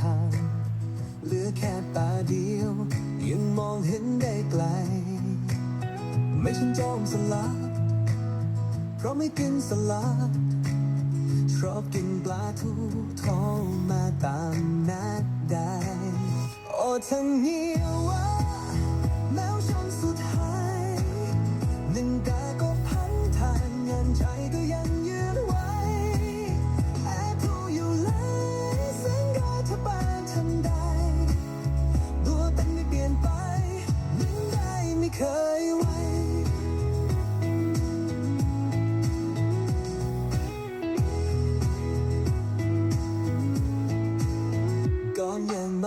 ทาง เหลือแค่ตาเดียว ยังมองเห็นได้ไกล ไม่ฉันจอมสลัดเพราะไม่กินสลัดชอบกินปลาทูท้องมาตามนัดได้ โอ้ทั้งเหียวว่าแล้วชนสุดท้ายหนึ่งกาก็พันทางงานใจก็ยัง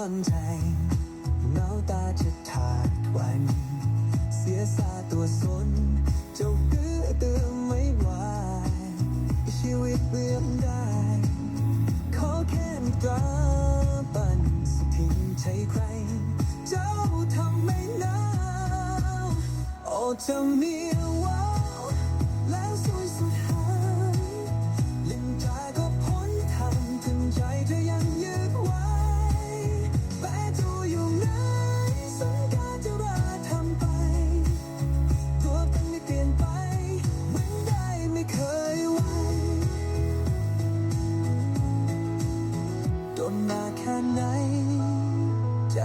นยังเงาตาจะขาดวันเสียสาตัวสนเจ้าเตื้อเตือไม่ไหวชีวิตเปลี่ยนได้ ขอแค่มีตราปันสักทีใช่ใคร เจ้าทำไม่นาวโอ้จะมี โดนมาแค่ไหน ใจ